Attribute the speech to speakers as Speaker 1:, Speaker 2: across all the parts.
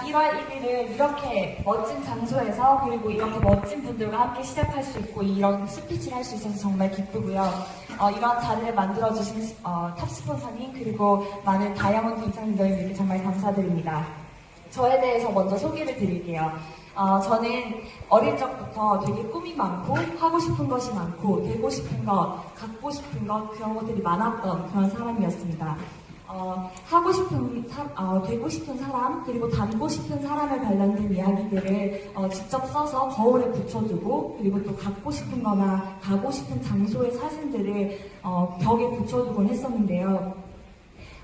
Speaker 1: 1월 1일을 이렇게 멋진 장소에서 그리고 이렇게 멋진 분들과 함께 시작할 수 있고 이런 스피치를 할 수 있어서 정말 기쁘고요. 어, 이런 자리를 만들어주신 어, 탑 스폰서님 그리고 많은 다이아몬드 이사님들에게 정말 감사드립니다. 저에 대해서 먼저 소개를 드릴게요. 어, 저는 어릴 적부터 되게 꿈이 많고 하고 싶은 것이 많고 되고 싶은 것, 갖고 싶은 것 그런 것들이 많았던 그런 사람이었습니다. 어, 하고 싶은 사- 어, 되고 싶은 사람 그리고 닮고 싶은 사람을 관련된 이야기들을 어, 직접 써서 거울에 붙여두고 그리고 또 갖고 싶은 거나 가고 싶은 장소의 사진들을 어, 벽에 붙여두곤 했었는데요.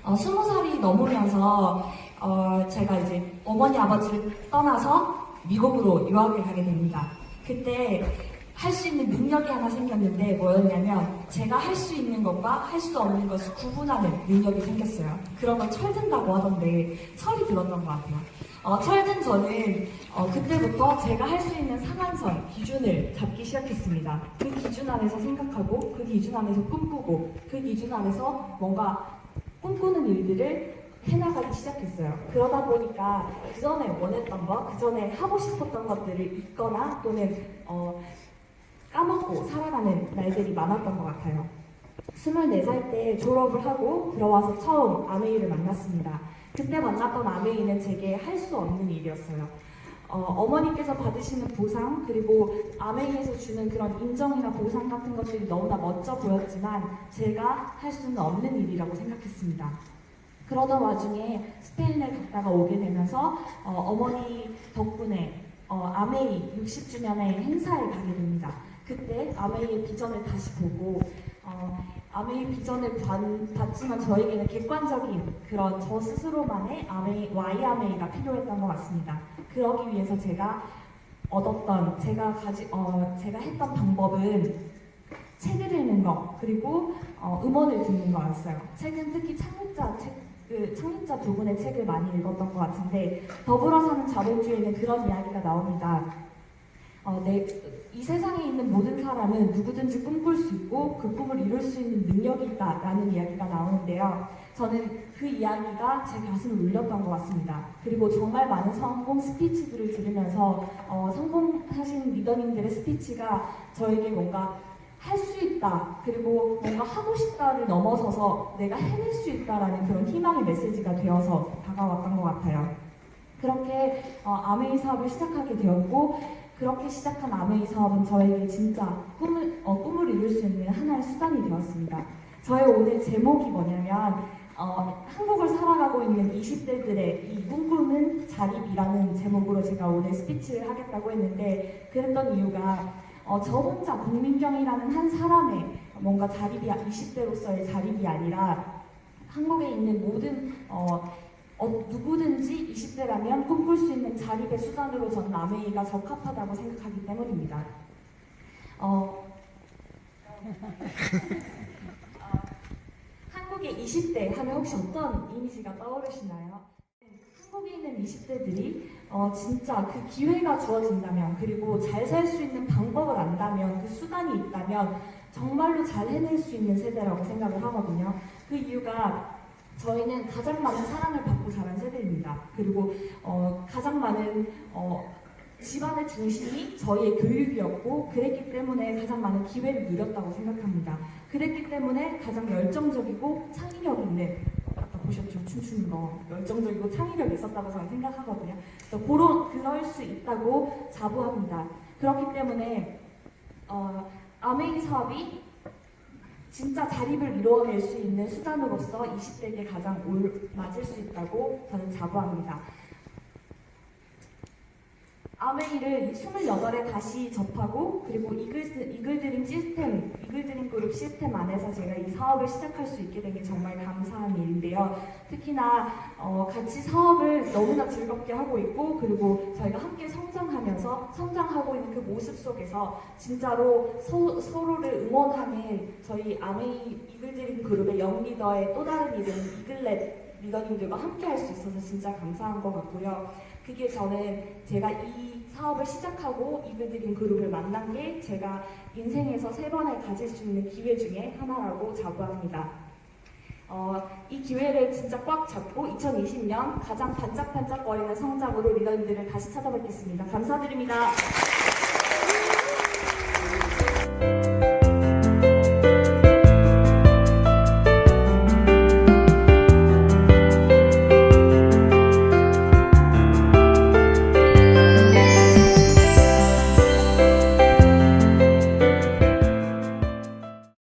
Speaker 1: 어, 스무 살이 넘으면서 어, 제가 이제 어머니 아버지를 떠나서 미국으로 유학을 가게 됩니다. 그때 할 수 있는 능력이 하나 생겼는데 뭐였냐면 제가 할 수 있는 것과 할 수 없는 것을 구분하는 능력이 생겼어요. 그런 걸 철든다고 하던데 철이 들었던 것 같아요. 어, 철든 저는 어, 그때부터 제가 할 수 있는 상한선, 기준을 잡기 시작했습니다. 그 기준 안에서 생각하고 그 기준 안에서 꿈꾸고 그 기준 안에서 뭔가 꿈꾸는 일들을 해나가기 시작했어요. 그러다 보니까 그 전에 원했던 것, 그 전에 하고 싶었던 것들을 잊거나 또는 어, 까먹고 살아가는 날들이 많았던 것 같아요. 24살 때 졸업을 하고 들어와서 처음 아메이를 만났습니다. 그때 만났던 아메이는 제게 할 수 없는 일이었어요. 어, 머니께서 받으시는 보상 그리고 아메이에서 주는 그런 인정이나 보상 같은 것들이 너무나 멋져 보였지만 제가 할 수는 없는 일이라고 생각했습니다. 그러던 와중에 스페인을 갔다가 오게 되면서 어, 머니 덕분에 어, 아메이 60주년의 행사에 가게 됩니다. 그때 아메이의 비전을 다시 보고 어, 아메이 비전을 반- 봤지만 저에게는 객관적인 그런 저 스스로만의 아메이, Y 아메이가 필요했던 것 같습니다. 그러기 위해서 제가 얻었던 제가 가지 어, 제가 했던 방법은 책을 읽는 거 그리고 어, 음원을 듣는 거였어요. 책은 특히 창립자 책, 그 창립자 두 분의 책을 많이 읽었던 것 같은데 더불어 사는 자본주의에는 그런 이야기가 나옵니다. 어, 내, 이 세상에 있는 모든 사람은 누구든지 꿈꿀 수 있고 그 꿈을 이룰 수 있는 능력이 있다라는 이야기가 나오는데요. 저는 그 이야기가 제 가슴을 울렸던 것 같습니다. 그리고 정말 많은 성공 스피치들을 들으면서 어, 성공하신 리더님들의 스피치가 저에게 뭔가 할 수 있다 그리고 뭔가 하고 싶다를 넘어서서 내가 해낼 수 있다라는 그런 희망의 메시지가 되어서 다가왔던 것 같아요. 그렇게 어, 아메이 사업을 시작하게 되었고 그렇게 시작한 아메이 사업은 저에게 진짜 꿈을, 어, 꿈을 이룰 수 있는 하나의 수단이 되었습니다. 저의 오늘 제목이 뭐냐면 어, 한국을 살아가고 있는 20대들의 이 꿈꾸는 자립이라는 제목으로 제가 오늘 스피치를 하겠다고 했는데 그랬던 이유가 어, 저 혼자 박민경이라는 한 사람의 뭔가 자립이 20대로서의 자립이 아니라 한국에 있는 모든 어, 어, 누구든지 20대라면 꿈꿀 수 있는 자립의 수단으로 저는 아메이가 적합하다고 생각하기 때문입니다. 어, 어, 한국의 20대 하면 혹시 어떤 이미지가 떠오르시나요? 한국에 있는 20대들이 어, 진짜 그 기회가 주어진다면 그리고 잘 살 수 있는 방법을 안다면 그 수단이 있다면 정말로 잘 해낼 수 있는 세대라고 생각을 하거든요. 그 이유가 저희는 가장 많은 사랑을 받고 자란 세대입니다. 그리고 어, 가장 많은 어, 집안의 중심이 저희의 교육이었고 그랬기 때문에 가장 많은 기회를 누렸다고 생각합니다. 그랬기 때문에 가장 열정적이고 창의력 있는 아까 보셨죠 춤추는 거 열정적이고 창의력이 있었다고 저는 생각하거든요. 그래서 그런 그럴 수 있다고 자부합니다. 그렇기 때문에 어, 아메이 사업이 진짜 자립을 이루어낼 수 있는 수단으로서 20대에게 가장 올, 맞을 수 있다고 저는 자부합니다. 아메이를 28에 다시 접하고 그리고 이글, 이글드림 시스템, 이글드림 그룹 시스템 안에서 제가 이 사업을 시작할 수 있게 된 게 정말 감사한 일인데요. 특히나 어, 같이 사업을 너무나 즐겁게 하고 있고 그리고 저희가 함께 성장하면서 성장하고 있는 그 모습 속에서 진짜로 서, 서로를 응원하는 저희 아메이 이글드림 그룹의 영리더의 또 다른 이름 이글렛 리더님들과 함께 할 수 있어서 진짜 감사한 것 같고요. 그게 저는 제가 이 사업을 시작하고 이글드림 그룹을 만난 게 제가 인생에서 세 번에 가질 수 있는 기회 중에 하나라고 자부합니다.
Speaker 2: 어, 이 기회를 진짜 꽉 잡고 2020년 가장 반짝반짝거리는 성적으로 리더님들을 다시 찾아뵙겠습니다. 감사드립니다.